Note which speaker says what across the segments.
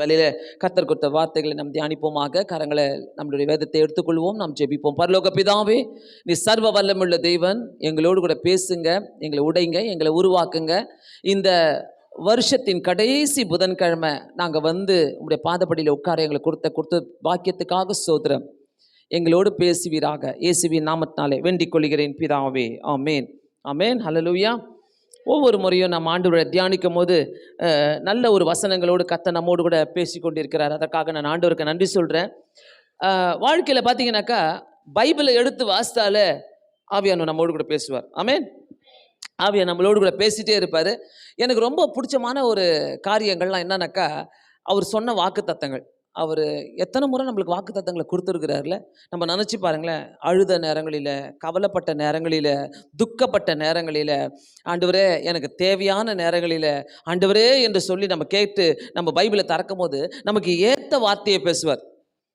Speaker 1: வேலையில் கத்தர் கொடுத்த வார்த்தைகளை நாம் தியானிப்போமாக கரங்களை நம்மளுடைய வேதத்தை எடுத்துக்கொள்வோம் நாம் ஜெபிப்போம். பரலோக பிதாவே நீ சர்வ வல்லமுள்ள தெய்வன் எங்களோடு கூட பேசுங்க எங்களை உடைங்க எங்களை உருவாக்குங்க. இந்த வருஷத்தின் கடைசி புதன்கிழமை நாங்கள் வந்து உங்களுடைய பாதப்படியில் உட்கார எங்களை கொடுத்த கொடுத்த பாக்கியத்துக்காக சோதரம் எங்களோடு பேசுவீராக. இயேசுவின் நாமத்தினாலே வேண்டிக் கொள்கிறேன் பிதாவே. ஆமேன். ஆமேன். ஹலலூயா ஒவ்வொரு முறையும் நம்ம ஆண்டவரை தியானிக்கும் போது நல்ல ஒரு வசனங்களோடு கத்த நம்மோடு கூட பேசி கொண்டிருக்கிறார் அதற்காக நான் ஆண்டவருக்கு நன்றி சொல்கிறேன் வாழ்க்கையில் பார்த்தீங்கன்னாக்கா பைபிளை எடுத்து வாசித்தாலே ஆவியானவர் நம்மோடு கூட பேசுவார். ஆமேன். ஆவியா நம்மளோடு கூட பேசிட்டே இருப்பார். எனக்கு ரொம்ப பிடிச்சமான ஒரு காரியங்கள்லாம் என்னன்னாக்கா அவர் சொன்ன வாக்கு அவர் எத்தனை முறை நம்மளுக்கு வாக்கு தத்தங்களை கொடுத்துருக்கிறாருல? நம்ம நினச்சி பாருங்களேன் அழுத நேரங்களில் கவலைப்பட்ட நேரங்களில் துக்கப்பட்ட நேரங்களில் ஆண்டவரே எனக்கு தேவையான நேரங்களில் ஆண்டவரே என்று சொல்லி நம்ம கேட்டு நம்ம பைபிளை திறக்கும் போது நமக்கு ஏற்ற வார்த்தையை பேசுவார்.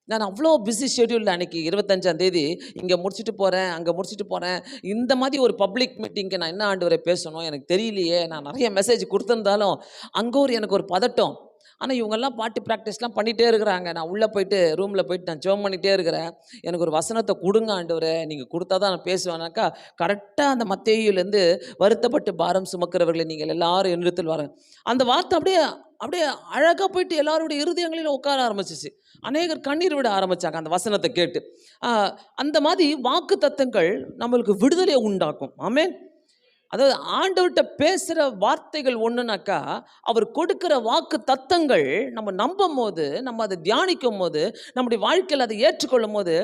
Speaker 1: நான் அவ்வளோ பிஸி ஷெடியூலில் அன்னைக்கு இருபத்தஞ்சாம் தேதி இங்கே முடிச்சுட்டு போகிறேன் அங்கே முடிச்சுட்டு போகிறேன் இந்த மாதிரி ஒரு பப்ளிக் மீட்டிங்க்கு நான் என்ன ஆண்டு வரை பேசணும்? எனக்கு தெரியலையே நான் நிறைய மெசேஜ் கொடுத்துருந்தாலும் அங்கே ஒரு எனக்கு ஒரு பதட்டம். ஆனால் இவங்கெல்லாம் பாட்டு ப்ராக்டிஸ்லாம் பண்ணிகிட்டே இருக்கிறாங்க. நான் உள்ளே போயிட்டு ரூமில் போயிட்டு நான் ஜோம் பண்ணிகிட்டே இருக்கிறேன். எனக்கு ஒரு வசனத்தை கொடுங்க ஆண்டவர். நீங்கள் கொடுத்தா தான் நான் பேசுவேனாக்கா கரெக்டாக அந்த மத்தேயிலேருந்து வருத்தப்பட்டு பாரம் சுமக்கிறவர்களை நீங்கள் எல்லாரும் என்னிடத்தில் வராங்க. அந்த வார்த்தை அப்படியே அப்படியே அழகாக போயிட்டு எல்லாருடைய இருதயங்களில் உட்கார ஆரம்பிச்சிச்சு. அநேகர் கண்ணீர் விட ஆரம்பிச்சாங்க அந்த வசனத்தை கேட்டு. அந்த மாதிரி வாக்கு தத்தங்கள் நம்மளுக்கு விடுதலையை உண்டாக்கும். ஆமேன். அதாவது ஆண்டவர்கிட்ட பேசுகிற வார்த்தைகள் ஒன்றுனாக்கா அவர் கொடுக்குற வாக்கு தத்தங்கள் நம்ம நம்பும் போது நம்ம அதை தியானிக்கும் போது நம்முடைய வாழ்க்கையில் அதை ஏற்றுக்கொள்ளும் போது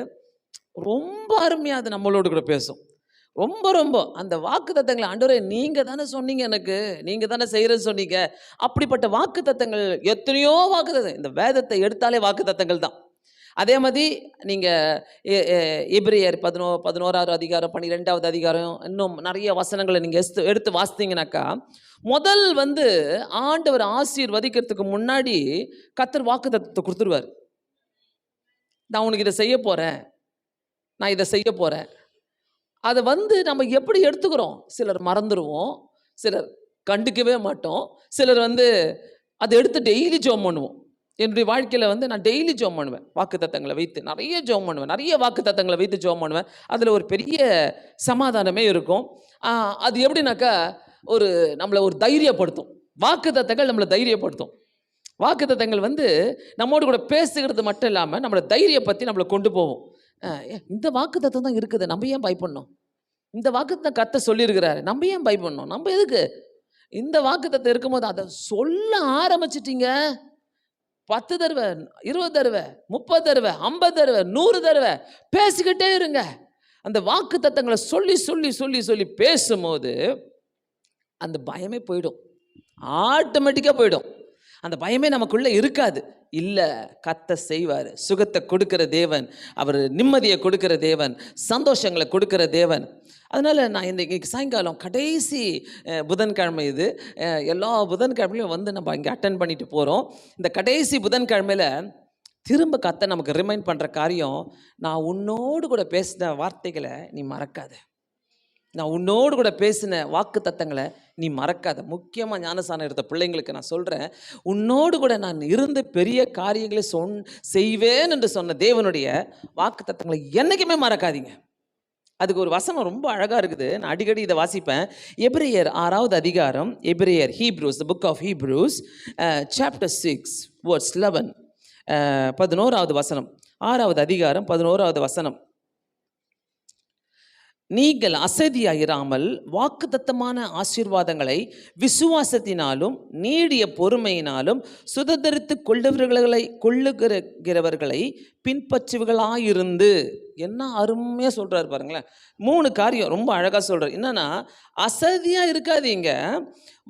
Speaker 1: ரொம்ப அருமையாக அது நம்மளோடு கூட பேசும். ரொம்ப ரொம்ப. அந்த வாக்கு தத்தங்களை ஆண்டவரே நீங்கள் தானே சொன்னீங்க எனக்கு. நீங்கள் தானே செய்கிறேன்னு சொன்னீங்க. அப்படிப்பட்ட வாக்கு தத்தங்கள் எத்தனையோ வாக்கு தத்தம் இந்த வேதத்தை எடுத்தாலே வாக்கு தத்தங்கள் தான். அதே மாதிரி நீங்கள் இப்ரியர் பதினோ பதினோராவது அதிகாரம் பன்னிரெண்டாவது அதிகாரம் இன்னும் நிறைய வசனங்களை நீங்கள் எடுத்து எடுத்து வாசித்தீங்கன்னாக்கா முதல் வந்து ஆண்டவர் ஆசீர்வதிக்கிறதுக்கு முன்னாடி கத்தர் வாக்கு தத்துவத்தை கொடுத்துருவார். நான் உனக்கு இதை செய்ய போகிறேன் நான் இதை செய்ய போகிறேன் அதை வந்து நம்ம எப்படி எடுத்துக்கிறோம்? சிலர் மறந்துடுவோம் சிலர் கண்டுக்கவே மாட்டோம். சிலர் வந்து அதை எடுத்து டெய்லி ஜோம் பண்ணுவோம். என்னுடைய வாழ்க்கையில் வந்து நான் டெய்லி ஜோம் பண்ணுவேன். வாக்கு தத்தங்களை வைத்து நிறைய ஜோம் பண்ணுவேன். நிறைய வாக்கு தத்தங்களை வைத்து ஜோம் பண்ணுவேன். அதில் ஒரு பெரிய சமாதானமே இருக்கும். அது எப்படின்னாக்கா ஒரு நம்மளை ஒரு தைரியப்படுத்தும். வாக்கு தத்தங்கள் நம்மளை தைரியப்படுத்தும். வாக்கு தத்தங்கள் வந்து நம்மோடு கூட பேசுகிறது மட்டும் இல்லாமல் நம்மளை தைரியப்படுத்தி நம்மளை கொண்டு போகும். இந்த வாக்கு தத்தம் தான் இருக்குது. நம்ம ஏன் பயப்படணும்? இந்த வாக்கு தான் கத்த சொல்லியிருக்கிறாரு. நம்ம ஏன் பயப்படணும்? நம்ம எதுக்கு? இந்த வாக்கு தத்தம் இருக்கும்போது அதை சொல்ல ஆரம்பிச்சிட்டிங்க. பத்து தடவை இருபது தடவை முப்பது தடவை ஐம்பது தடவை நூறு தடவை பேசிக்கிட்டே இருங்க. அந்த வாக்கு தத்தங்களை சொல்லி சொல்லி சொல்லி சொல்லி பேசும்போது அந்த பயமே போயிடும். ஆட்டோமேட்டிக்காக போயிடும். அந்த பயமே நமக்குள்ளே இருக்காது. இல்லை கத்த செய்வார். சுகத்தை கொடுக்கிற தேவன் அவர் நிம்மதியை கொடுக்கிற தேவன் சந்தோஷங்களை கொடுக்கிற தேவன். அதனால் நான் இன்றைக்கி சாயங்காலம் கடைசி புதன்கிழமை இது. எல்லா புதன்கிழமையும் வந்து நம்ம இங்கே அட்டன் பண்ணிட்டு போகிறோம் இந்த கடைசி புதன்கிழமையில் திரும்ப கத்த நமக்கு ரிமைண்ட் பண்ணுற காரியம் நான் உன்னோடு கூட பேசின வார்த்தைகளை நீ மறக்காத. நான் உன்னோடு கூட பேசின வாக்கு தத்தங்களை நீ மறக்காத. முக்கியமாக ஞானசானம் எடுத்த பிள்ளைங்களுக்கு நான் சொல்கிறேன் உன்னோடு கூட நான் இருந்து பெரிய காரியங்களை சொன் செய்வேன் என்று சொன்ன தேவனுடைய வாக்கு தத்தங்களை என்றைக்குமே மறக்காதீங்க. அதுக்கு ஒரு வசனம் ரொம்ப அழகாக இருக்குது. நான் அடிக்கடி இதை வாசிப்பேன். எப்ரேயர் ஆறாவது அதிகாரம் எப்ரேயர் Hebrews the book of Hebrews chapter six words eleven பதினோராவது வசனம். ஆறாவது அதிகாரம் பதினோராவது வசனம். நீங்கள் அசதியாயிராமல் வாக்குத்தத்தமான ஆசீர்வாதங்களை விசுவாசத்தினாலும் நீடிய பொறுமையினாலும் சுதந்திரித்து கொள்ளுகிறவர்களை கொள்ளுகிறவர்களை பின்பற்றுவர்களாயிருந்து. என்ன அருமையாக சொல்கிறாரு பாருங்களேன். மூணு காரியம் ரொம்ப அழகாக சொல்கிறார் என்னன்னா அசதியாக இருக்காதீங்க.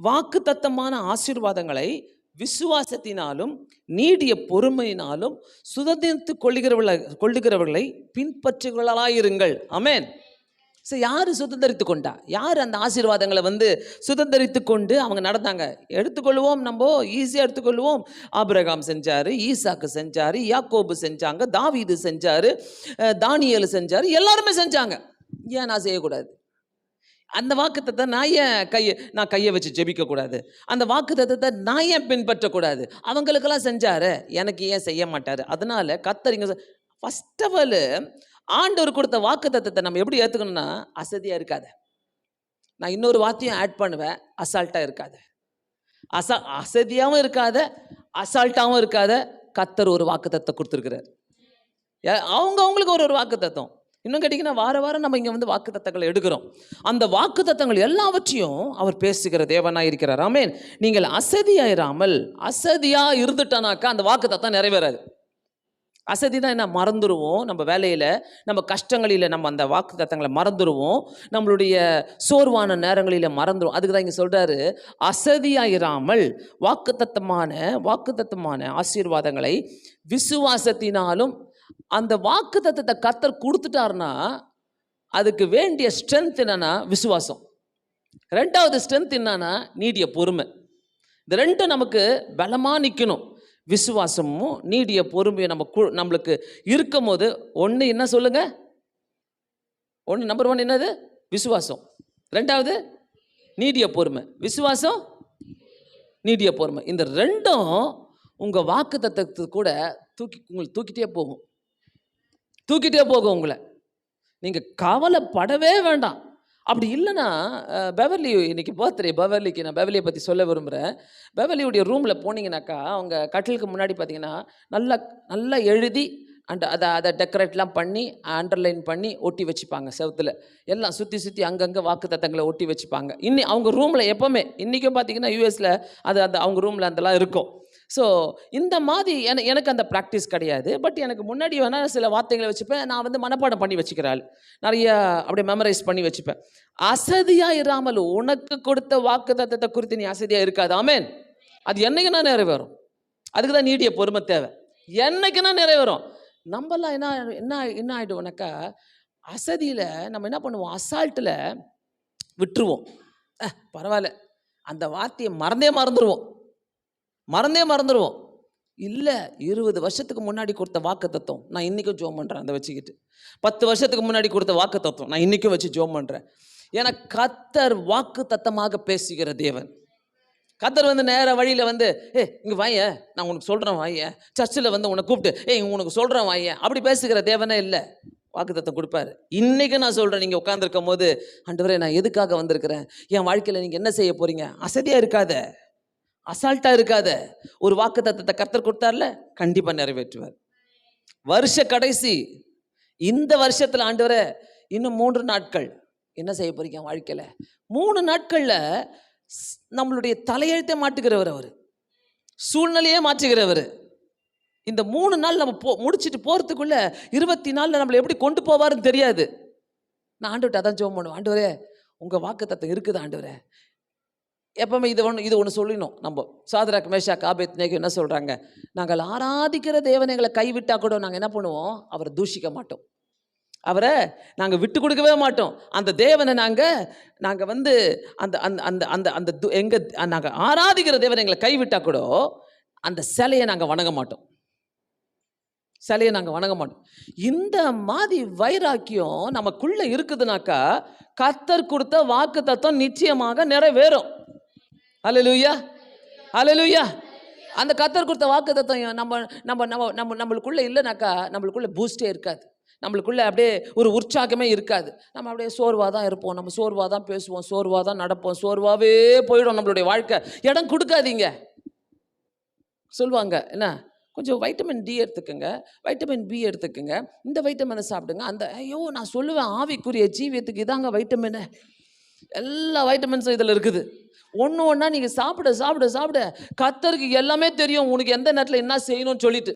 Speaker 1: வாக்குத்தத்தமான ஆசீர்வாதங்களை விசுவாசத்தினாலும் நீடிய பொறுமையினாலும் சுதந்திரித்து கொள்ளுகிறவர்களை கொள்ளுகிறவர்களை பின்பற்றுகிறவர்களாயிருங்கள். அமேன் ஸோ யார் சுதந்திரித்து கொண்டா? யார் அந்த ஆசீர்வாதங்களை வந்து சுதந்திரித்து கொண்டு அவங்க நடந்தாங்க? எடுத்துக்கொள்வோம் நம்ம ஈஸியாக எடுத்துக்கொள்வோம். ஆபிரகாம் செஞ்சார் ஈசாக்கு செஞ்சார் யாக்கோபு செஞ்சாங்க தாவீது செஞ்சார் தானியல் செஞ்சார் எல்லாருமே செஞ்சாங்க. ஏன் நான் செய்யக்கூடாது? அந்த வாக்குத்தத்தை நான் ஏன் கையை நான் கையை வச்சு ஜெபிக்கக்கூடாது? அந்த அந்த வாக்குத்தத்தத்தை நான் ஏன் பின்பற்றக்கூடாது? அவங்களுக்கெல்லாம் செஞ்சாரு? எனக்கு ஏன் செய்ய மாட்டார்? அதனால கத்தரிங்க ஃபஸ்ட் ஆஃப் ஆல் ஆண்டவர் கொடுத்த வாக்குத்தத்தத்தை நம்ம எப்படி ஏற்றுக்கணும்னா அசதியாக இருக்காத. நான் இன்னொரு வார்த்தையும் ஆட் பண்ணுவேன் அசால்ட்டாக இருக்காத. அசா அசதியாகவும் இருக்காத அசால்ட்டாகவும் இருக்காத. கத்தர் ஒரு வாக்குத்தத்தை கொடுத்துருக்கிறார். அவங்க அவங்களுக்கு ஒரு ஒரு வாக்குத்தத்தம். இன்னும் கேட்டிங்கன்னா வார வாரம் நம்ம இங்கே வந்து வாக்குத்தத்தங்களை எடுக்கிறோம். அந்த வாக்குத்தத்தங்கள் எல்லாவற்றையும் அவர் பேசுகிற தேவனாக இருக்கிறார். ஆமேன். நீங்கள் அசதியாயிராமல் அசதியாக இருந்துட்டனாக்கா அந்த வாக்குத்தத்தம் நிறைவேறாது. அசதி தான் என்ன? மறந்துடுவோம் நம்ம வேலையில் நம்ம கஷ்டங்களில் நம்ம அந்த வாக்கு தத்தங்களை மறந்துடுவோம் நம்மளுடைய சோர்வான நேரங்களில் மறந்துடும் அதுக்கு தான் இங்கே சொல்கிறாரு அசதியாயிராமல் வாக்குத்தத்தமான வாக்குத்தத்தமான ஆசீர்வாதங்களை விசுவாசத்தினாலும் அந்த வாக்குத்தத்தத்தை கத்தர் கொடுத்துட்டாருன்னா அதுக்கு வேண்டிய ஸ்ட்ரென்த் என்னன்னா விசுவாசம். ரெண்டாவது ஸ்ட்ரென்த் என்னன்னா நீடிய பொறுமை. இந்த ரெண்டும் நமக்கு பலமாக நிற்கணும் விசுவாசமும் நீடிய பொறுமையும் நம்ம கு நம்மளுக்கு இருக்கும் போது ஒன்று என்ன சொல்லுங்க? ஒன்று நம்பர் ஒன் என்னது? விசுவாசம். ரெண்டாவது நீடிய பொறுமை. விசுவாசம் நீடிய பொறுமை. இந்த ரெண்டும் உங்கள் வாக்கு தத்துவத்து கூட தூக்கி உங்களை தூக்கிட்டே போகும். தூக்கிட்டே போகும் உங்களை. நீங்கள் கவலைப்படவே வேண்டாம். அப்படி இல்லைன்னா பெவர்லி இன்னைக்கு பர்த்டே பெவர்லிக்கு நான் பெவர்லியை பற்றி சொல்ல விரும்புகிறேன் பெவர்லியுடைய ரூமில் போனீங்கன்னாக்கா அவங்க கட்டிலுக்கு முன்னாடி பார்த்தீங்கன்னா நல்லா நல்லா எழுதி அண்ட் அதை அதை டெக்கரேட்லாம் பண்ணி அண்டர்லைன் பண்ணி ஒட்டி வச்சுப்பாங்க செவத்தில். எல்லாம் சுற்றி சுற்றி அங்கங்கே வாக்குத்தத்தங்களை ஒட்டி வச்சுப்பாங்க. இன்னி அவங்க ரூமில் எப்போவுமே இன்றைக்கும் பார்த்தீங்கன்னா யூஎஸில் அது அந்த அவங்க ரூமில் அதெல்லாம் இருக்கும். ஸோ இந்த மாதிரி என எனக்கு அந்த ப்ராக்டிஸ் கிடையாது. பட் எனக்கு முன்னாடி வேணால் சில வார்த்தைகளை வச்சுப்பேன். நான் வந்து மனப்பாடம் பண்ணி வச்சுக்கிறாள். நிறைய அப்படியே மெமரைஸ் பண்ணி வச்சுப்பேன். அசதியாக இராமல் உனக்கு கொடுத்த வாக்கு தத்தத்தை குறித்து நீ அசதியாக இருக்காது. ஆமேன் அது என்னைக்குன்னா நிறைவேறும். அதுக்கு தான் நீடிய பொறுமை தேவை. என்னைக்குன்னா நிறைவேறும். நம்மலாம் என்ன என்ன என்ன ஆகிடுவோம்னாக்கா அசதியில் நம்ம என்ன பண்ணுவோம்? அசால்ட்டில் விட்டுருவோம். பரவாயில்ல. அந்த வார்த்தையை மறந்தே மறந்துடுவோம் மறந்தே மறந்துடுவோம் இல்லை இருபது வருஷத்துக்கு முன்னாடி கொடுத்த வாக்கு தத்துவம் நான் இன்றைக்கும் ஜோம் பண்ணுறேன் அதை வச்சுக்கிட்டு. பத்து வருஷத்துக்கு முன்னாடி கொடுத்த வாக்கு தத்துவம் நான் இன்றைக்கும் வச்சு ஜோம் பண்ணுறேன் ஏன்னா கத்தர் வாக்கு தத்தமாக பேசுகிற தேவன். கத்தர் வந்து நேர வழியில் வந்து ஏ இங்கே வாய நான் உனக்கு சொல்கிறேன் வாய. சர்ச்சில் வந்து உன்னை கூப்பிட்டு ஏய் உனக்கு சொல்கிறேன் வாய. அப்படி பேசுகிற தேவனே இல்லை. வாக்குத்தத்தம் கொடுப்பாரு. இன்றைக்கும் நான் சொல்கிறேன் நீங்கள் உட்காந்துருக்கும் போது ஆண்டவரே நான் எதுக்காக வந்திருக்கிறேன்? என் வாழ்க்கையில் நீங்கள் என்ன செய்ய போகிறீங்க அசதியாக இருக்காத. அசால்ட்டாக இருக்காத. ஒரு வாக்குத்தத்தத்தை கர்த்தர் கொடுத்தார்ல கண்டிப்பாக நிறைவேற்றுவார். வருஷ கடைசி இந்த வருஷத்தில் ஆண்டவரே இன்னும் மூன்று நாட்கள். என்ன செய்ய போறீங்க என் வாழ்க்கையில்? மூணு நாட்களில் ஸ்- நம்மளுடைய தலையெழுத்தை மாட்டுகிறவர் அவர். சூழ்நிலையே மாற்றுகிறவர். இந்த மூணு நாள் நம்ம போ முடிச்சிட்டு போகிறதுக்குள்ள இருபத்தி நாலில் நம்மளை எப்படி கொண்டு போவாருன்னு தெரியாது. நான் ஆண்டுகிட்ட அதான் ஜோம் பண்ணுவேன். ஆண்டவரே உங்கள் வாக்குத்தத்தம் இருக்குது ஆண்டவரே எப்பவுமே இது ஒன்று இது ஒன்று சொல்லிடணும். நம்ம சாதராக் மேஷா காபேத் நேகம் என்ன சொல்கிறாங்க நாங்கள் ஆராதிக்கிற தேவனை எங்களை கூட நாங்கள் என்ன பண்ணுவோம்? அவரை தூஷிக்க மாட்டோம். அவரை நாங்கள் விட்டு கொடுக்கவே மாட்டோம். அந்த தேவனை நாங்கள் நாங்கள் வந்து அந்த அந்த அந்த அந்த அந்த எங்கள் நாங்கள் ஆராதிக்கிற தேவனை எங்களை கூட அந்த சிலையை நாங்கள் வணங்க மாட்டோம். சிலையை நாங்கள் வணங்க மாட்டோம். இந்த மாதிரி வைராக்கியம் நமக்குள்ளே இருக்குதுனாக்கா கத்தர் கொடுத்த வாக்கு தத்துவம் நிச்சயமாக நிறைவேறும். ஹalleluya ஹalleluya அந்த கத்தர் கொடுத்த வாக்கு தத்துவம் நம்ம நம்ம நம்ம நம்ம நம்மளுக்குள்ளே இல்லைனாக்கா நம்மளுக்குள்ளே பூஸ்டே இருக்காது. நம்மளுக்குள்ளே அப்படியே ஒரு உற்சாகமே இருக்காது. நம்ம அப்படியே சோர்வாக தான் இருப்போம். நம்ம சோர்வாக தான் பேசுவோம். சோர்வாக தான் நடப்போம். சோர்வாகவே போயிடும் நம்மளுடைய வாழ்க்கை. இடம் கொடுக்காதீங்க. சொல்லுவாங்க என்ன? கொஞ்சம் வைட்டமின் டி எடுத்துக்கோங்க. வைட்டமின் பி எடுத்துக்கோங்க. இந்த வைட்டமினை சாப்பிடுங்க. அந்த ஐயோ நான் சொல்லுவேன் ஆவிக்குரிய ஜீவியத்துக்கு இதாங்க வைட்டமின் எல்லா வைட்டமின்ஸும் இதில் இருக்குது. ஒன்று ஒன்றா நீங்கள் சாப்பிட சாப்பிட சாப்பிட. கத்தருக்கு எல்லாமே தெரியும். உனக்கு எந்த நேரத்தில் என்ன செய்யணும்னு சொல்லிட்டு.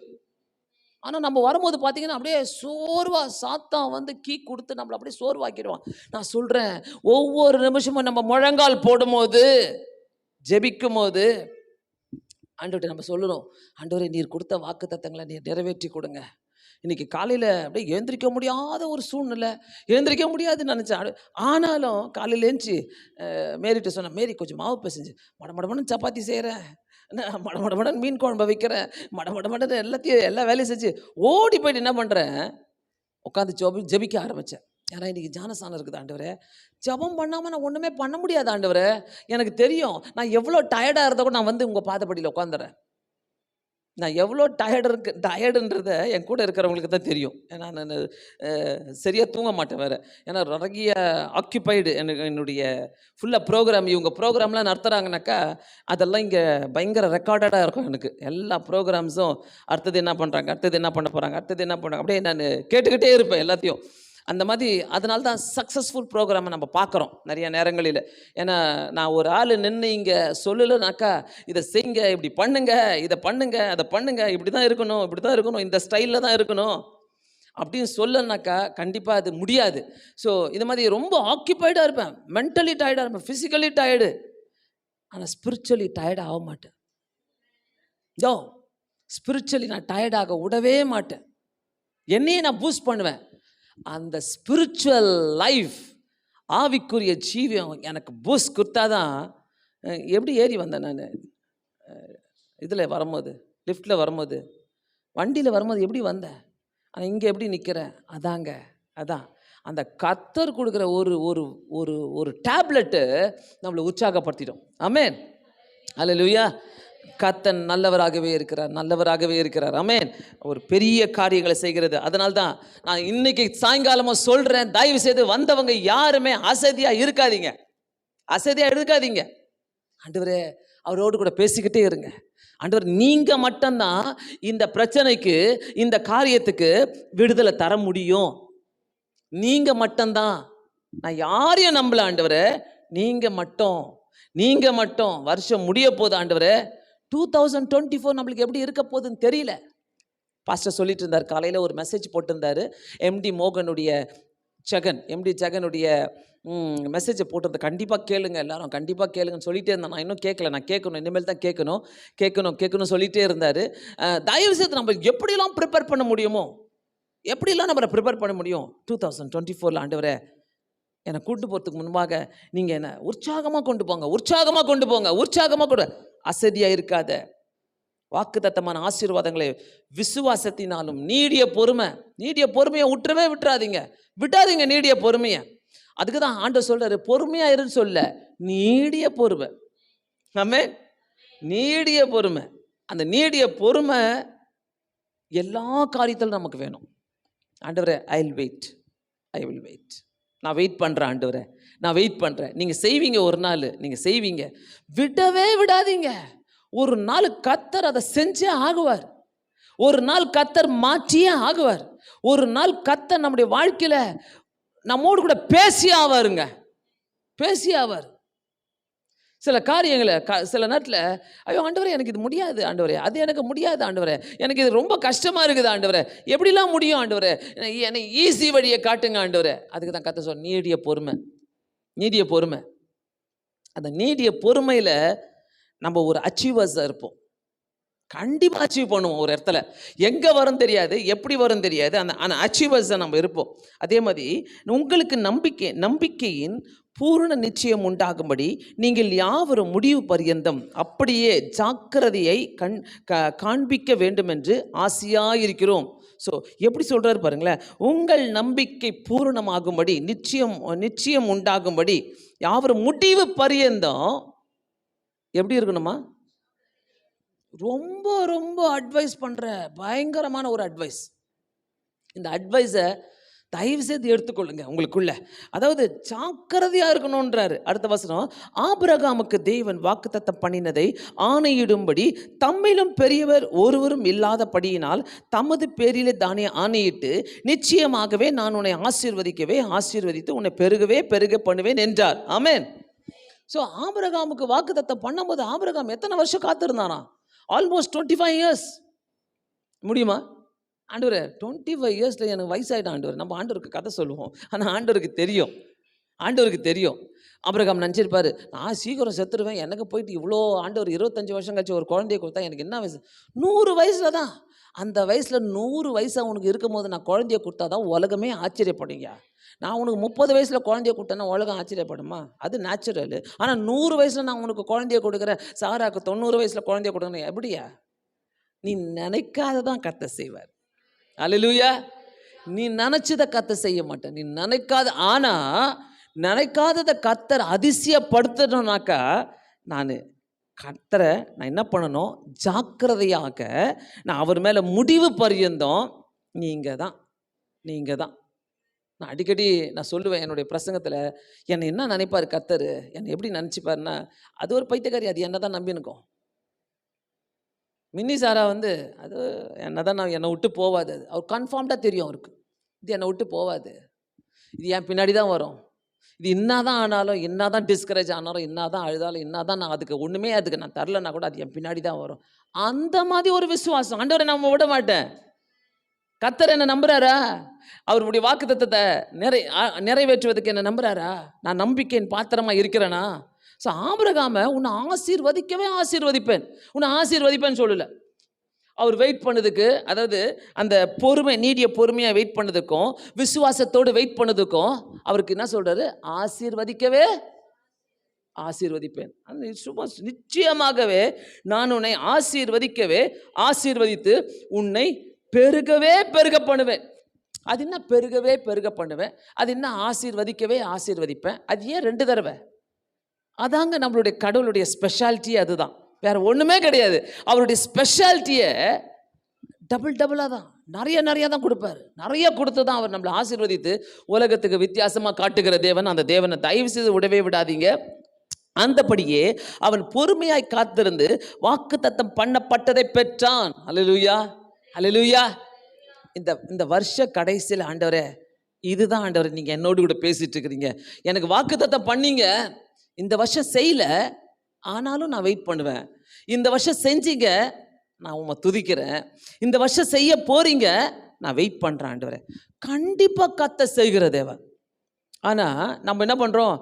Speaker 1: ஆனால் நம்ம வரும்போது பார்த்தீங்கன்னா அப்படியே சோர்வா சாத்தான் வந்து கீ கொடுத்து நம்மளை அப்படியே சோர்வாக்கிடுவான். நான் சொல்கிறேன் ஒவ்வொரு நிமிஷமும் நம்ம முழங்கால் போடும்போது ஜெபிக்கும் போது ஆண்டவர்கிட்ட நம்ம சொல்லணும் ஆண்டவரே நீர் கொடுத்த வாக்கு தத்தங்களை நீர் நிறைவேற்றி கொடுங்க. இன்றைக்கி காலையில் அப்படியே எழுந்திரிக்க முடியாத ஒரு சூழ்நிலை. எழுந்திரிக்க முடியாதுன்னு நினச்சேன். ஆனாலும் காலையில் எழுந்துச்சி மேரிட்ட சொன்னேன் மேரி கொஞ்சம் மாவு பிசைஞ்சு மடமடமடன் சப்பாத்தி செய்கிறேன் மடமடமடன் மீன் குழம்பு வைக்கிறேன் மடமடமடன் எல்லாத்தையும் எல்லா வேலையும் செஞ்சு ஓடி போயிட்டு என்ன பண்ணுறேன் உட்காந்து ஜபி ஜெபிக்க ஆரம்பித்தேன் ஏன்னா இன்றைக்கி ஜானஸ்தானம் இருக்குது ஆண்டவரே. ஜெபம் பண்ணாமல் நான் ஒன்றுமே பண்ண முடியாது ஆண்டவரே. எனக்கு தெரியும் நான் எவ்வளோ டயர்டாக இருந்தால் கூட நான் வந்து உங்கள் பாதப்படியில் உட்காந்துறேன் நான் எவ்வளோ டயர்டு இருக்கு டயர்டுன்றத என் கூட இருக்கிறவங்களுக்கு தான் தெரியும். ஏன்னா நான் சரியாக தூங்க மாட்டேன் வேறு. ஏன்னா நிறைய ஆக்கியபைடு எனக்கு என்னுடைய ஃபுல்லாக ப்ரோக்ராம் இவங்க ப்ரோக்ராம்லாம் நடத்துகிறாங்கனாக்கா அதெல்லாம் இங்கே பயங்கர ரெக்கார்டடாக இருக்கும் எனக்கு. எல்லா ப்ரோக்ராம்ஸும் அடுத்தது என்ன பண்ணுறாங்க அடுத்தது என்ன பண்ண போகிறாங்க அடுத்தது என்ன பண்ணுறாங்க அப்படியே நான் கேட்டுக்கிட்டே இருப்பேன் எல்லாத்தையும். அந்த மாதிரி அதனால தான் சக்ஸஸ்ஃபுல் ப்ரோக்ராமை நம்ம பார்க்குறோம் நிறைய நேரங்களில். ஏன்னா நான் ஒரு ஆள் நின்று இங்கே சொல்லலைனாக்கா இதை செய்யுங்க இப்படி பண்ணுங்க இதை பண்ணுங்க அதை பண்ணுங்க இப்படி தான் இருக்கணும் இப்படி தான் இருக்கணும் இந்த ஸ்டைலில் தான் இருக்கணும். அப்படின்னு சொல்லனாக்கா கண்டிப்பாக அது முடியாது. ஸோ இந்த மாதிரி ரொம்ப ஆக்கியபைடாக இருப்பேன். மென்டலி டயர்டாக இருப்பேன். ஃபிசிக்கலி டயர்டு ஆனால் ஸ்பிரிச்சுவலி டயர்டாக ஆக மாட்டேன். ஜோ ஸ்பிரிச்சுவலி நான் டயர்டாக விடவே மாட்டேன். என்னையே நான் பூஸ்ட் பண்ணுவேன். அந்த ஸ்பிரிச்சுவல் லைஃப் ஆவிக்குரிய ஜீவியம் எனக்கு பூஸ்ட் கொடுத்தாதான் எப்படி ஏறி வந்தேன் நான்? இதில் வரும்போது லிஃப்ட்டில் வரும்போது வண்டியில் வரும்போது எப்படி வந்தேன்? ஆனால் இங்கே எப்படி நிற்கிறேன் அதாங்க அதான். அந்த கத்தர் கொடுக்குற ஒரு ஒரு ஒரு ஒரு டேப்லெட்டு நம்மளை உற்சாகப்படுத்திடும். ஆமேன் அல்ல லூயா கத்தன் நல்லவராகவே இருக்கிறார் நல்லவராகவே இருக்கிறார். அமேன் ஒரு பெரிய காரியங்களை செய்கிறது. அதனால தான் நான் இன்னைக்கு சாயங்காலமாக சொல்கிறேன் தயவு செய்து வந்தவங்க யாருமே அசதியாக இருக்காதீங்க. அசதியாக இருக்காதீங்க. ஆண்டவரே அவரோடு கூட பேசிக்கிட்டே இருங்க. ஆண்டவர் நீங்கள் மட்டும்தான் இந்த பிரச்சனைக்கு இந்த காரியத்துக்கு விடுதலை தர முடியும். நீங்கள் மட்டும்தான். நான் யாரையும் நம்பல ஆண்டவரே. நீங்கள் மட்டும். நீங்கள் மட்டும். வருஷம் முடிய போது ஆண்டவரே. டூ தௌசண்ட் டுவெண்ட்டி ஃபோர் நம்மளுக்கு எப்படி இருக்க போகுதுன்னு தெரியல. பாஸ்டர் சொல்லிட்டு இருந்தார் காலையில் ஒரு மெசேஜ் போட்டிருந்தாரு. எம்டி மோகனுடைய ஜெகன் எம்டி ஜெகனுடைய மெசேஜை போட்டிருந்த கண்டிப்பாக கேளுங்க எல்லாரும் கண்டிப்பாக கேளுங்கன்னு சொல்லிட்டே இருந்தேன் நான் இன்னும் கேட்கல நான் கேட்கணும் இனிமேல் தான் கேட்கணும் கேட்கணும் கேட்கணும் சொல்லிகிட்டே இருந்தார். தயவு செய்து நம்ம எப்படிலாம் ப்ரிப்பேர் பண்ண முடியுமோ? எப்படிலாம் நம்ம ப்ரிப்பேர் பண்ண முடியும்? டூ தௌசண்ட் டுவெண்ட்டி ஃபோரில் ஆண்டவரே என்னை கூட்டு போகிறதுக்கு முன்பாக நீங்கள் என்னை உற்சாகமாக கொண்டு போங்க உற்சாகமாக கொண்டு போங்க உற்சாகமாக கொடு அசதியாக இருக்காத. வாக்குத்தத்தமான ஆசீர்வாதங்களை விசுவாசத்தினாலும் நீடிய பொறுமை நீடிய பொறுமையை விட்டுறவே விட்டுறாதீங்க. விட்டாதீங்க நீடிய பொறுமையை. அதுக்கு தான் ஆண்டவர் சொல்கிறாரு பொறுமையாக இருன்னு சொல்ல நீடிய பொறுமை. நம்ம நீடிய பொறுமை. அந்த நீடிய பொறுமை எல்லா காரியத்திலும் நமக்கு வேணும். ஆண்டவரே I will wait I will wait நான் வெயிட் பண்ணுறேன் ஆண்டவரே. நான் வெயிட் பண்ணுறேன் நீங்கள் செய்வீங்க ஒரு நாள் நீங்கள் செய்வீங்க. விடவே விடாதீங்க. ஒரு நாள் கத்தர் அதை செஞ்சே ஆகுவார். ஒரு நாள் கத்தர் மாற்றியே ஆகுவார். ஒரு நாள் கத்தர் நம்முடைய வாழ்க்கையில் நம்மோடு கூட பேசி ஆவாருங்க. பேசி ஆவார். சில காரியங்களை க சில நேரத்தில் ஐயோ ஆண்டவரே எனக்கு இது முடியாது ஆண்டவரே. அது எனக்கு முடியாது ஆண்டவரே. எனக்கு இது ரொம்ப கஷ்டமாக இருக்குது ஆண்டவரே. எப்படிலாம் முடியும் ஆண்டவரே? என்னை ஈஸி வழியை காட்டுங்க ஆண்டவரே. அதுக்கு தான் கத்த சொல் நீடிய பொறுமை. நீடிய பொறுமை. அந்த நீடிய பொறுமையில் நம்ம ஒரு அச்சீவர்ஸாக இருப்போம். கண்டிப்பாக அச்சீவ் பண்ணுவோம் ஒரு இடத்துல. எங்கே வரும் தெரியாது எப்படி வரும் தெரியாது. அந்த அந்த அச்சீவர்ஸை நம்ம இருப்போம். அதே மாதிரி உங்களுக்கு நம்பிக்கை நம்பிக்கையின் பூரண நிச்சயம் உண்டாகும்படி நீங்கள் யாவரும் முடிவு பரியந்தம் அப்படியே ஜாக்கிரதையை கண் காண்பிக்க வேண்டும் என்று ஆசையாயிருக்கிறோம். ஸோ எப்படி சொல்கிறாரு பாருங்களேன். உங்கள் நம்பிக்கை பூரணமாகும்படி நிச்சயம் நிச்சயம் உண்டாகும்படி யாவரும் முடிவு பரியந்தம் எப்படி இருக்கணுமா? ரொம்ப ரொம்ப அட்வைஸ் பண்ணுற பயங்கரமான ஒரு அட்வைஸ் இந்த அட்வைஸை தயவு செய்து எடுத்துக்கொள்ளுங்க உங்களுக்குள்ள. அதாவது ஜாக்கிரதையாக இருக்கணுன்றாரு அடுத்த வசனம் ஆபிரகாமுக்கு தேவன் வாக்குத்தத்தம் பண்ணினதை ஆணையிடும்படி தம்மிலும் பெரியவர் ஒருவரும் இல்லாதபடியினால் தமது பேரிலே தானே ஆணையிட்டு நிச்சயமாகவே நான் உன்னை ஆசீர்வதிக்கவே ஆசீர்வதித்து உன்னை பெருகவே பெருக பண்ணுவேன் என்றார். ஆமேன் ஸோ ஆபிரகாமுக்கு வாக்குத்தத்தம் பண்ணும்போது ஆபிரகாம் எத்தனை வருஷம் காத்திருந்தானா? ஆல்மோஸ்ட் டுவெண்ட்டி ஃபைவ் இயர்ஸ் முடியுமா? ஆண்டவர் டுவெண்ட்டி ஃபைவ் இயர்ஸில் எனக்கு வயசாயிடும் ஆண்டவர். நம்ம ஆண்டவருக்கு கதை சொல்லுவோம். ஆனால் ஆண்டவருக்கு தெரியும். ஆண்டவருக்கு தெரியும். அப்புறம் நினச்சிருப்பாரு நான் சீக்கிரம் செத்துருவேன். எனக்கு போயிட்டு இவ்வளோ ஆண்டவர் இருபத்தஞ்சி வருஷம் கழிச்சு ஒரு குழந்தைய கொடுத்தா எனக்கு என்ன வயசு? நூறு வயசில் தான். அந்த வயசில் நூறு வயசு அவனுக்கு இருக்கும்போது நான் குழந்தைய கொடுத்தா தான் உலகமே ஆச்சரியப்படுங்க நான் உனக்கு முப்பது வயசில் குழந்தைய கொடுத்தேன்னா உலகம் ஆச்சரியப்படுமா? அது நேச்சுரல் ஆனால் நூறு வயசில் நான் உனக்கு குழந்தைய கொடுக்குறேன். சாராக்கு தொண்ணூறு வயசில் குழந்தைய கொடுக்குறேன் எப்படியா? நீ நினைக்காததான் கத்தை செய்வார். அலலூயா நீ நினச்சதை கத்த செய்ய மாட்டேன் நீ நினைக்காத ஆனால் நினைக்காததை கத்தர் அதிசயப்படுத்தணும்னாக்கா நான் கத்தரை நான் என்ன பண்ணணும்? ஜாக்கிரதையாக நான் அவர் மேலே முடிவு பரியந்தம். நீங்கள் தான். நீங்கள் தான். நான் அடிக்கடி நான் சொல்லுவேன் என்னுடைய பிரசங்கத்தில் என்னை என்ன நினைப்பார் கத்தர் என்னை எப்படி நினச்சிப்பாருன்னா அது ஒரு பைத்தியக்காரி அது என்ன தான் நம்பினுக்கும். மின்னி சாரா வந்து அது என்ன தான் நான் என்னை விட்டு போவாது அது. அவர் கன்ஃபார்ம்டாக தெரியும் அவருக்கு. இது என்னை விட்டு போவாது. இது என் பின்னாடி தான் வரும். இது என்னதான் ஆனாலும் என்ன தான் டிஸ்கரேஜ் ஆனாலும் என்னதான் அழுதாலும் என்ன தான் நான் அதுக்கு ஒன்றுமே அதுக்கு நான் தரலன்னா கூட அது என் பின்னாடி தான் வரும். அந்த மாதிரி ஒரு விசுவாசம். ஆண்டவரை நம்ம விட மாட்டேன். கத்தர் என்ன நம்புறாரா? அவருடைய வாக்குத்தத்தத்தை நிறை நிறைவேற்றுவதற்கு என்ன நம்புறாரா? நான் நம்பிக்கையின் பாத்திரமா இருக்கிறேனா? ஸோ ஆபிரகாம உன்னை ஆசீர்வதிக்கவே ஆசீர்வதிப்பேன். உன்னை ஆசீர்வதிப்பேன்னு சொல்லல. அவர் வெயிட் பண்ணதுக்கு அதாவது அந்த பொறுமை நீடிய பொறுமையாக வெயிட் பண்ணதுக்கும் விசுவாசத்தோடு வெயிட் பண்ணதுக்கும் அவருக்கு என்ன சொல்கிறாரு ஆசீர்வதிக்கவே ஆசீர்வதிப்பேன். அது சும்மா நிச்சயமாகவே நான் உன்னை ஆசீர்வதிக்கவே ஆசீர்வதித்து உன்னை பெருகவே பெருக பண்ணுவேன். அது என்ன பெருகவே பெருக பண்ணுவேன்? அது என்ன ஆசீர்வதிக்கவே ஆசீர்வதிப்பேன்? அது ஏன் ரெண்டு தடவை? அதாங்க நம்மளுடைய கடவுளுடைய ஸ்பெஷாலிட்டி அதுதான். வேற ஒன்றுமே கிடையாது. அவருடைய ஸ்பெஷாலிட்டியை டபுள் டபுளாக தான். நிறைய நிறைய தான் கொடுப்பாரு. நிறைய கொடுத்து தான் அவர் நம்மளை ஆசீர்வதித்து உலகத்துக்கு வித்தியாசமாக காட்டுகிற தேவன். அந்த தேவனை தயவு செய்து விடவே விடாதீங்க. அந்தபடியே அவன் பொறுமையாய் காத்திருந்து வாக்குத்தத்தம் பண்ணப்பட்டதை பெற்றான். அலலுயா அலலுயா இந்த இந்த வருஷ கடைசியில் ஆண்டவரே இதுதான் ஆண்டவர் நீங்கள் என்னோடு கூட பேசிட்டு இருக்கிறீங்க. எனக்கு வாக்குத்தத்தம் பண்ணீங்க. இந்த வருஷம் செய்யல ஆனாலும் நான் வெயிட் பண்ணுவேன். இந்த வருஷம் செஞ்சீங்க நான் உம்மை துதிக்கிறேன். இந்த வருஷம் செய்ய போறீங்க நான் வெயிட் பண்ணுறேன் ஆண்டவரே. கண்டிப்பாக கத்த செய்கிற தேவன். ஆனால் நம்ம என்ன பண்ணுறோம்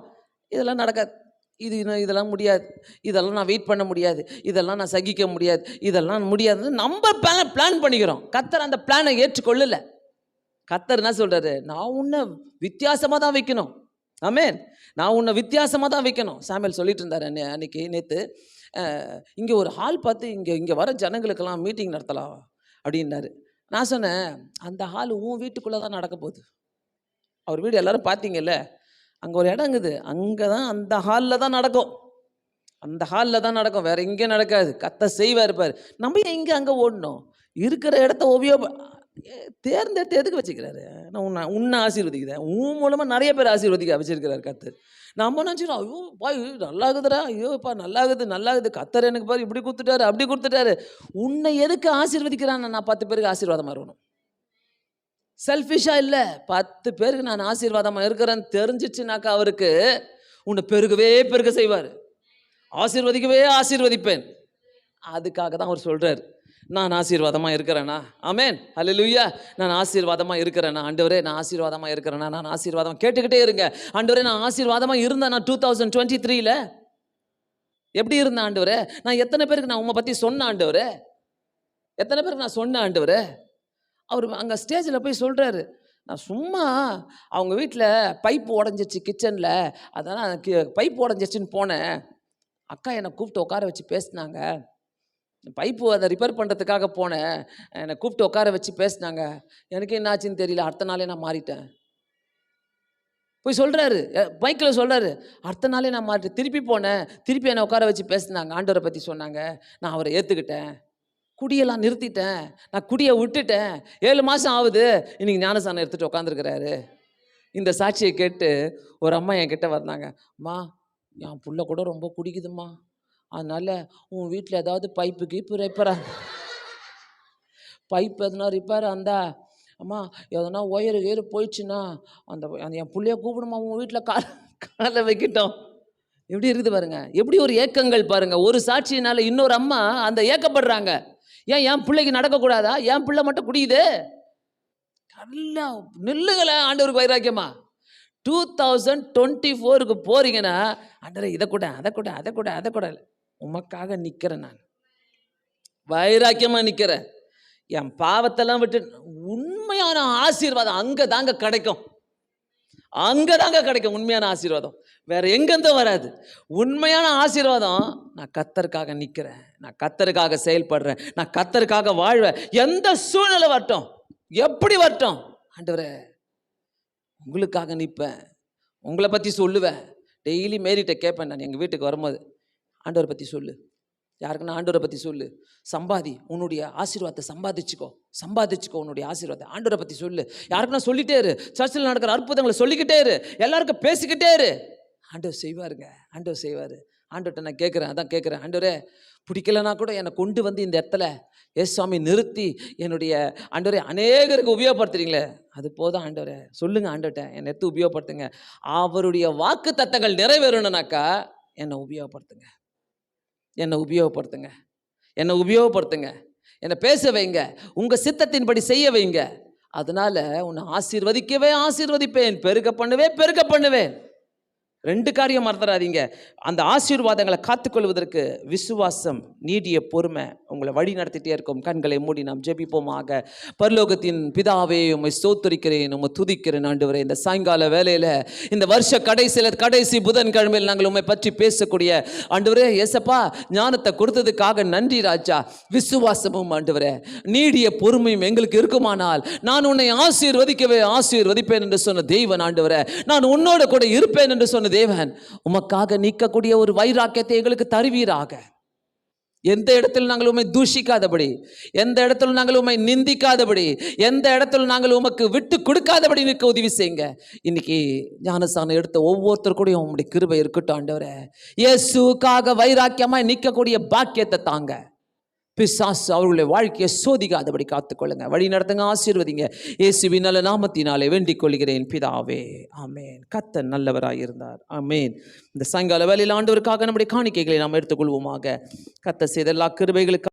Speaker 1: இதெல்லாம் நடக்காது. இது இன்னும் இதெல்லாம் முடியாது. இதெல்லாம் நான் வெயிட் பண்ண முடியாது. இதெல்லாம் நான் சகிக்க முடியாது. இதெல்லாம் முடியாது நம்ம பிளான் பிளான் பண்ணிக்கிறோம். கத்தர் அந்த பிளானை ஏற்றுக்கொள்ளலை. கத்தர் என்ன சொல்கிறாரு நான் உன்னை வித்தியாசமாக தான் வைக்கணும். ஆமேன். நான் உன்னை வித்தியாசமாக தான் வைக்கணும். சாமியல் சொல்லிட்டு இருந்தார் அன்னைக்கு நேற்று இங்கே ஒரு ஹால் பார்த்து இங்கே இங்கே வர ஜனங்களுக்கெல்லாம் மீட்டிங் நடத்தலாம் அப்படின்னாரு. நான் சொன்னேன் அந்த ஹால் உன் வீட்டுக்குள்ளே தான் நடக்க போகுது. அவர் வீடு எல்லாரும் பார்த்தீங்கல்ல? அங்கே ஒரு இடம் இருக்குது. அங்கே தான் அந்த ஹாலில் தான் நடக்கும். அந்த ஹாலில் தான் நடக்கும். வேறு எங்கேயும் நடக்காது. கத்த செய்வார் இருப்பார் நம்ம ஏன் இங்கே அங்கே ஓடணும்? இருக்கிற இடத்த உபயோக தேர்ந்தெடுத்து எதுக்கு வச்சுக்கிறாரு? நான் உன்னை உன்னை ஆசீர்வதிக்கிறேன். உன் மூலமாக நிறைய பேர் ஆசீர்வதிக்க வச்சிருக்கிறார் கத்தர் நம்ம நினச்சிடும் ஐயோ பாய் நல்லா இருக்குதுடா ஐயோப்பா நல்லா இருக்குது நல்லா இருக்குது கத்தர் எனக்கு பாரு இப்படி கொடுத்துட்டாரு அப்படி கொடுத்துட்டாரு. உன்னை எதுக்கு ஆசீர்வதிக்கிறான் நான் பத்து பேருக்கு ஆசீர்வாதமாக இருக்கணும். செல்ஃபிஷாக இல்லை. பத்து பேருக்கு நான் ஆசீர்வாதமாக இருக்கிறேன்னு தெரிஞ்சிச்சுனாக்கா அவருக்கு உன்னை பெருகவே பெருக செய்வார். ஆசீர்வதிக்கவே ஆசீர்வதிப்பேன். அதுக்காக தான் அவர் சொல்கிறார் நான் ஆசீர்வாதமாக இருக்கிறேனா? ஆமேன். அல்ல லூயா நான் ஆசீர்வாதமாக இருக்கிறேனா? ஆண்டவரே நான் ஆசீர்வாதமாக இருக்கிறேனா? நான் ஆசீர்வாதம் கேட்டுக்கிட்டே இருங்க. ஆண்டவரே நான் ஆசீர்வாதமாக இருந்தேன் நான் டூ தௌசண்ட் டுவெண்ட்டி த்ரீல எப்படி இருந்தேன் ஆண்டவரே? நான் எத்தனை பேருக்கு நான் உங்களை பற்றி சொன்னேன் ஆண்டவரே? எத்தனை பேருக்கு நான் சொன்னேன் ஆண்டவரே? அவர் அங்கே ஸ்டேஜில் போய் சொல்கிறாரு நான் சும்மா அவங்க வீட்டில் பைப் உடஞ்சிச்சு கிச்சனில் அதனால் பைப் உடஞ்சிச்சின்னு போனேன். அக்கா என்னை கூப்பிட்டு உட்கார வச்சு பேசினாங்க. பைப்பு அதை ரிப்பேர் பண்ணுறதுக்காக போனேன். என்னை கூப்பிட்டு உட்கார வச்சு பேசினாங்க. எனக்கு என்ன ஆச்சுன்னு தெரியல. அடுத்த நாளே நான் மாறிட்டேன். போய் சொல்கிறாரு பைக்கில் சொல்கிறாரு அடுத்த நாளே நான் மாறிட்டேன். திருப்பி போனேன். திருப்பி என்னை உட்கார வச்சு பேசினாங்க. ஆண்டவரை பற்றி சொன்னாங்க. நான் அவரை ஏற்றுக்கிட்டேன் குடியெல்லாம் நிறுத்திட்டேன். நான் குடியை விட்டுட்டேன். ஏழு மாதம் ஆகுது. இன்றைக்கி ஞானசானம் எடுத்துகிட்டு உட்காந்துருக்கிறாரு இந்த சாட்சியை கேட்டு ஒரு அம்மா என்கிட்ட வந்தாங்க. அம்மா என் புள்ள கூட ரொம்ப குடிக்குதும்மா. அதனால் உன் வீட்டில் ஏதாவது பைப்பு கீப்பு ரிப்பேரா பைப் எதுனா ரிப்பேர் இருந்தா அம்மா எதனா ஒயரு ஏறு போயிடுச்சுன்னா அந்த அந்த என் பிள்ளைய கூப்பிடுமா உன் வீட்டில் கால காலை வைக்கட்டும். எப்படி இருக்குது பாருங்க. எப்படி ஒரு ஏக்கங்கள் பாருங்க. ஒரு சாட்சியினால இன்னொரு அம்மா அந்த ஏக்கப்படுறாங்க. ஏன் என் பிள்ளைக்கு நடக்கக்கூடாதா? என் பிள்ளை மட்டும் குடியுது? நல்லா நில்லுங்களே ஆண்டவருக்கு வைராக்கியமா? டூ தௌசண்ட் டுவெண்ட்டி ஃபோருக்கு போறீங்கன்னா ஆண்டரை இதை கூட அதை கூட அதை கூட அதை கூட. உமக்காக நிற்கிறேன் நான். வைராக்கியமாக நிற்கிறேன் என் பாவத்தெல்லாம் விட்டு உண்மையான ஆசீர்வாதம் அங்கே தாங்க கிடைக்கும். அங்கே தாங்க கிடைக்கும் உண்மையான ஆசீர்வாதம். வேற எங்கேருந்தும் வராது. உண்மையான ஆசீர்வாதம் நான் கத்தருக்காக நிற்கிறேன் நான் கத்தருக்காக செயல்படுறேன். நான் கத்தருக்காக வாழ்வேன். எந்த சூழ்நிலை வரட்டும்? எப்படி வரட்டும்? ஆண்டவரே உங்களுக்காக நிற்பேன். உங்களை பற்றி சொல்லுவேன். டெய்லி மேரிட்ட கேட்பேன் நான் எங்கள் வீட்டுக்கு வரும்போது. ஆண்டவரை பற்றி சொல்லு. யாருக்குன்னா ஆண்டவரை பற்றி சொல்லு. சம்பாதி உன்னுடைய ஆசீர்வாதத்தை சம்பாதிச்சுக்கோ. சம்பாதிச்சுக்கோ உன்னுடைய ஆசீர்வாதத்தை. ஆண்டவரை பற்றி சொல்லு. யாருக்குன்னா சொல்லிட்டே இரு. சர்ச்சில் நடக்கிற அற்புதங்களை சொல்லிக்கிட்டே இரு. எல்லாருக்கும் பேசிக்கிட்டே இரு. ஆண்டவர் செய்வாருங்க. ஆண்டவர் செய்வார். ஆண்டவர்கிட்ட நான் கேட்குறேன். அதான் கேட்குறேன். ஆண்டவரே பிடிக்கலனா கூட என்னை கொண்டு வந்து இந்த இடத்துல எஸ் சுவாமி நிறுத்தி என்னுடைய ஆண்டவரை அநேகருக்கு உபயோகப்படுத்துறீங்களே. அது போதும் ஆண்டவரே. சொல்லுங்க ஆண்டவர்கிட்ட. என்னை எடுத்து உபயோகப்படுத்துங்க. அவருடைய வாக்கு தத்தங்கள் நிறைவேறணுனாக்கா என்னை உபயோகப்படுத்துங்க. என்னை உபயோகப்படுத்துங்க. என்னை உபயோகப்படுத்துங்க. என்னை பேச வைங்க. உங்கள் சித்தத்தின்படி செய்ய வைங்க. அதனால உன்னை ஆசீர்வதிக்கவே ஆசீர்வதிப்பேன். பெருக பண்ணுவேன் பெருக பண்ணுவேன். ரெண்டு காரியம் மறந்துடாதீங்க. அந்த ஆசீர்வாதங்களை காத்துக்கொள்வதற்கு விசுவாசம் நீடிய பொறுமை உங்களை வழி நடத்திட்டே இருக்கும். கண்களை மூடி நாம் ஜெபிப்போமாக பரலோகத்தின் பிதாவே உம்மை சோத்துரிக்கிறேன் உம்மை துதிக்கிறேன் ஆண்டவரே. இந்த சாயங்கால வேலையில் இந்த வருஷ கடைசியில் கடைசி புதன்கிழமையில் நாங்கள் உம்மை பற்றி பேசக்கூடிய ஆண்டவரே ஏசப்பா ஞானத்தை கொடுத்ததுக்காக நன்றி ராஜா. விசுவாசமும் ஆண்டவரே நீடிய பொறுமையும் எங்களுக்கு இருக்குமானால் நான் உன்னை ஆசீர்வதிக்கவே ஆசீர்வதிப்பேன் என்று சொன்ன தெய்வன் ஆண்டவரே. நான் உன்னோட கூட இருப்பேன் என்று சொன்ன தேவன் உமக்காக நீக்கக்கூடிய ஒரு வைராக்கியத்தை எங்களுக்கு தருவீராக. எந்த இடத்தில் நாங்கள் உண்மை தூஷிக்காதபடி எந்த இடத்துல நாங்கள் உண்மை நிந்திக்காதபடி எந்த இடத்துல நாங்கள் உமக்கு விட்டு கொடுக்காதபடி நிற்க உதவி செய்யுங்க. இன்னைக்கு ஞானசானம் எடுத்த ஒவ்வொருத்தருக்கூடிய உங்களுடைய கிருபை இருக்கட்டும் ஆண்டவரே. இயேசுக்காக வைராக்கியமாக நிற்கக்கூடிய பாக்கியத்தை தாங்க. பிசாசு அவர்களுடைய வாழ்க்கையை சோதிக்காதபடி காத்துக்கொள்ளுங்க. வழி நடத்துங்க ஆசீர்வதிங்க. இயேசுவின் நல்ல நாமத்தினாலே வேண்டிக் கொள்கிறேன் பிதாவே. ஆமேன். கத்தன் நல்லவராக இருந்தார். ஆமேன். இந்த சாயங்கால வேலையில் ஆண்டவருக்காக நம்முடைய காணிக்கைகளை நாம் எடுத்துக்கொள்வோமாக. கத்த செய்த எல்லா கிருபைகளுக்கு